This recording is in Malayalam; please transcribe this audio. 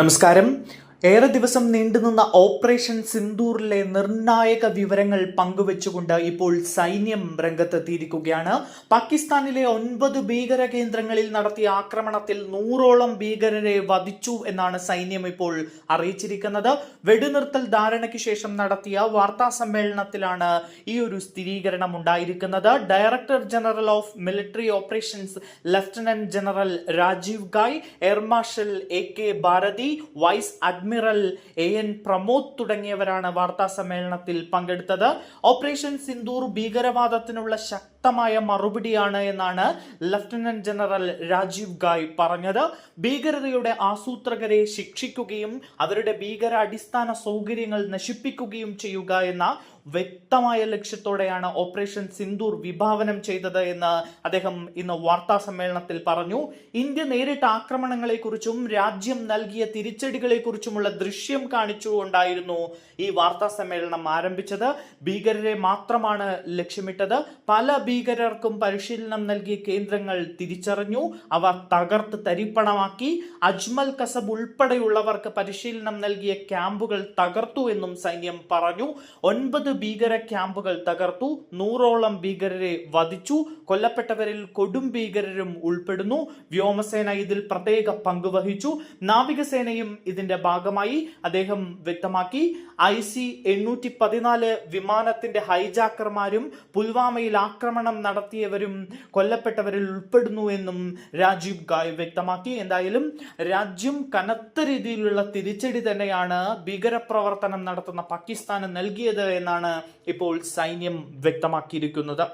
നമസ്കാരം. ഏറെ ദിവസം നീണ്ടുനിന്ന ഓപ്പറേഷൻ സിന്ദൂറിലെ നിർണായക വിവരങ്ങൾ പങ്കുവെച്ചുകൊണ്ട് ഇപ്പോൾ സൈന്യം രംഗത്തെത്തിയിരിക്കുകയാണ്. പാകിസ്ഥാനിലെ ഒൻപത് ഭീകര കേന്ദ്രങ്ങളിൽ നടത്തിയ ആക്രമണത്തിൽ നൂറോളം ഭീകരരെ വധിച്ചു എന്നാണ് സൈന്യം ഇപ്പോൾ അറിയിച്ചിരിക്കുന്നത്. വെടിനിർത്തൽ ധാരണയ്ക്ക് ശേഷം നടത്തിയ വാർത്താ സമ്മേളനത്തിലാണ് ഈ ഒരു സ്ഥിരീകരണം ഉണ്ടായിരിക്കുന്നത്. Director general of military operations lieutenant general Rajiv Ghai air marshal A K Bharti vice admiral A N Pramod തുടങ്ങിയവരാണ് വാർത്താ സമ്മേളനത്തിൽ പങ്കെടുത്തത്. ഓപ്പറേഷൻ സിന്ദൂർ ഭീകരവാദത്തിനുള്ള ശക്തമായ മറുപടിയാണ് എന്നാണ് ലഫ്റ്റനന്റ് ജനറൽ രാജീവ് ഗായ് പറഞ്ഞത്. ഭീകരതയുടെ ആസൂത്രകരെ ശിക്ഷിക്കുകയും അവരുടെ ഭീകര അടിസ്ഥാന സൗകര്യങ്ങൾ നശിപ്പിക്കുകയും ചെയ്യുക എന്ന വ്യക്തമായ ലക്ഷ്യത്തോടെയാണ് ഓപ്പറേഷൻ സിന്ദൂർ വിഭാവനം ചെയ്തത് എന്ന് അദ്ദേഹം ഇന്ന് വാർത്താ സമ്മേളനത്തിൽ പറഞ്ഞു. ഇന്ത്യ നേരിട്ട ആക്രമണങ്ങളെക്കുറിച്ചും രാജ്യം നൽകിയ തിരിച്ചടികളെക്കുറിച്ചുമുള്ള ദൃശ്യം കാണിച്ചുകൊണ്ടായിരുന്നു ഈ വാർത്താ സമ്മേളനം ആരംഭിച്ചത്. ഭീകരരെ മാത്രമാണ് ലക്ഷ്യമിട്ടത്. പല ഭീകരർക്കും പരിശീലനം നൽകിയ കേന്ദ്രങ്ങൾ തിരിച്ചറിഞ്ഞു. അവ തകർത്ത് തരിപ്പണമാക്കി. അജ്മൽ കസബ് ഉൾപ്പെടെയുള്ളവർക്ക് പരിശീലനം നൽകിയ ക്യാമ്പുകൾ തകർത്തു എന്നും സൈന്യം പറഞ്ഞു. ഒൻപത് ഭീകര ക്യാമ്പുകൾ തകർത്തു. നൂറോളം ഭീകരരെ വധിച്ചു. കൊല്ലപ്പെട്ടവരിൽ കൊടും ഭീകരരും ഉൾപ്പെടുന്നു. വ്യോമസേന ഇതിൽ പ്രത്യേക പങ്ക് വഹിച്ചു. നാവികസേനയും ഇതിന്റെ ഭാഗമായി അദ്ദേഹം വ്യക്തമാക്കി. ഐ സി എണ്ണൂറ്റി പതിനാല് വിമാനത്തിന്റെ ഹൈജാക്കർമാരും പുൽവാമയിൽ ആക്രമണം നടത്തിയവരും കൊല്ലപ്പെട്ടവരിൽ ഉൾപ്പെടുന്നു എന്നും രാജീവ് ഗായ് വ്യക്തമാക്കി. എന്തായാലും രാജ്യം കനത്ത രീതിയിലുള്ള തിരിച്ചടി തന്നെയാണ് ഭീകരപ്രവർത്തനം നടത്തുന്ന പാകിസ്ഥാന് നൽകിയത് എന്നാണ് ഇപ്പോൾ സൈന്യം വ്യക്തമാക്കിയിരിക്കുന്നത്.